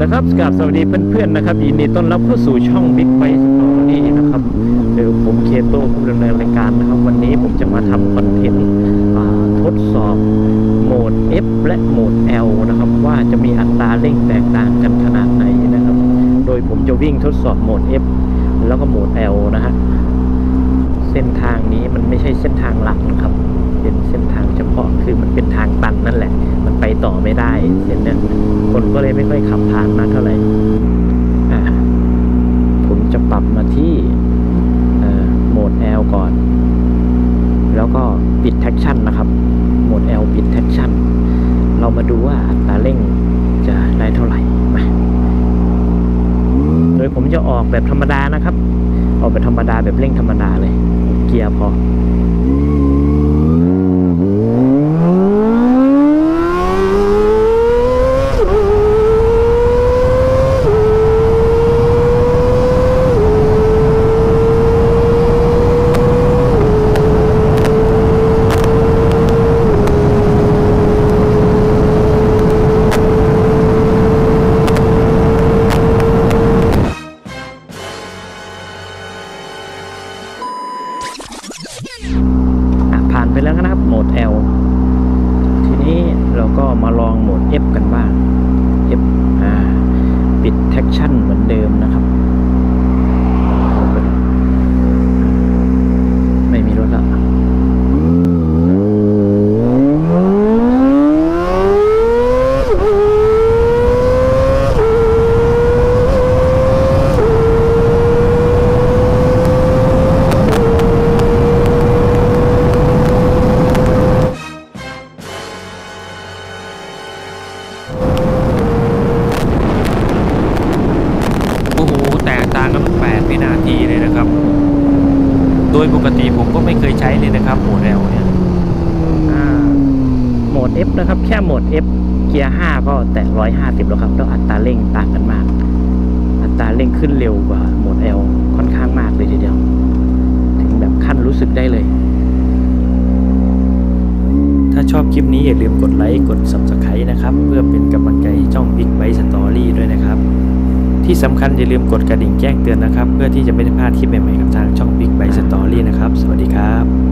ละครับกราบสวัสดีเพื่อนๆนะครับยินดีต้อนรับเข้าสู่ช่อง Big b i t Story นะครับเดี๋ยวผมเคโต้ผู้ดำเนินรายการนะครับ วันนี้ผมจะมาทำคอนเทนต์ทดสอบโหมด F และโหมด L นะครับ ว่าจะมีอัตราเร่งแตกต่างกันขนาดไหนนะครับ โดยผมจะวิ่งทดสอบโหมด F แล้วก็โหมด L นะฮะเส้นทางนี้มันไม่ใช่เส้นทางหลักนะครับ เป็นเส้นทางเฉพาะคือมันเป็นทางตันนั่นแหละ มันไป ต่อไม่ได้เส้นเนี้ยคนก็เลยไม่ค่อยขับผ่านมากเท่าไหร่ผมจะปรับมาที่โหมด L ก่อน แล้วก็ปิดแท็กชั่นนะครับ โหมด L ปิดแท็กชั่น เรามาดูว่าอัตราเร่งจะได้เท่าไหร่มาโดยผมจะออกแบบธรรมดานะครับ ออกแบบธรรมดาแบบเร่งธรรมดาเลย เกียร์พอ ไปแล้วนะครับโหมด L ทีนี้เราก็มาลองโหมด F กันบ้าง F อ่าปิดแแตกต่างกันแปดวินาทีเลยนะครับ โดยปกติผมก็ไม่เคยใช้เลยนะครับโหมด L เนี่ยอ่าโหมด F นะครับ แค่โหมด F เกียร์5ก็แตะ150 แล้วครับ แล้วอัตราเร่งต่างกันมาก อัตราเร่งขึ้นเร็วกว่าโหมด L ค่อนข้างมากเลยทีเดียว ถึงแบบขั้นรู้สึกได้เลย ถ้าชอบคลิปนี้อย่าลืมกดไลค์ กด Subscribe นะครับ เพื่อเป็นกำลังใจให้ช่อง Big b i t Story ด้วยนะครับ ที่สำคัญอย่าลืมกดกระดิ่งแจ้งเตือนนะครับ เพื่อที่จะไม่ได้พลาดคลิปใหม่ๆกับทางช่อง Big Byte Story นะครับ สวัสดีครับ